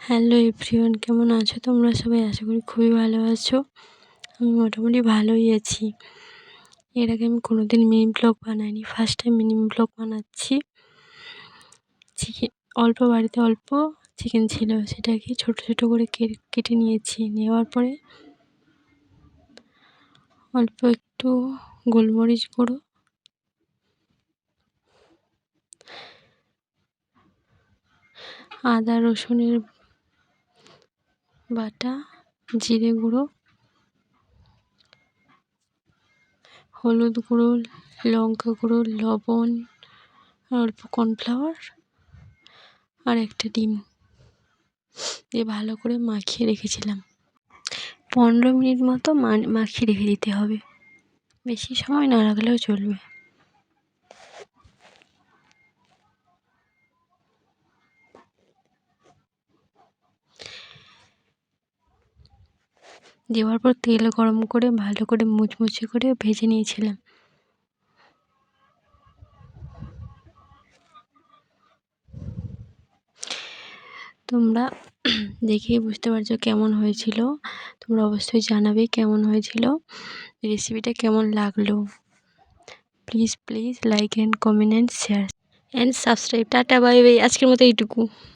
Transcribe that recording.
Hello everyone কেমন আছো তোমরা সবাই? আশা করি খুবই ভালো আছো। আমি মোটামুটি ভালোই আছি। এর আগে আমি কোনো দিন মিনি ব্লগ বানাইনি ফার্স্ট টাইম মিনি ব্লগ বানাচ্ছি। চিকেন অল্প বাড়িতে অল্প চিকেন ছিল, সেটাকে ছোটো ছোটো করে কেটে নিয়েছি। নেওয়ার পরে অল্প একটু গোলমরিচ গুঁড়ো। আদা রসুনের বাটা, জিরে গুঁড়ো, হলুদ গুঁড়ো, লঙ্কা গুঁড়ো, লবণ অল্প কর্নফ্লাওয়ার আর একটা ডিম। দিয়ে ভালো করে মাখিয়ে রেখেছিলাম। পনেরো মিনিট মতো মাখিয়ে রেখে দিতে হবে। বেশি সময় না রাখলেও চলবে। দেওয়ার পর তেল গরম করে, ভালো করে মুচমুচে করে ভেজে নিয়েছিলাম। তোমরা দেখেই বুঝতে পারছ কেমন হয়েছিল। তোমরা অবশ্যই জানাবে কেমন হয়েছিল। রেসিপিটা কেমন লাগল? Please please like and comment and share. And subscribe. Tata, bye bye. আজকের মতো এইটুকু।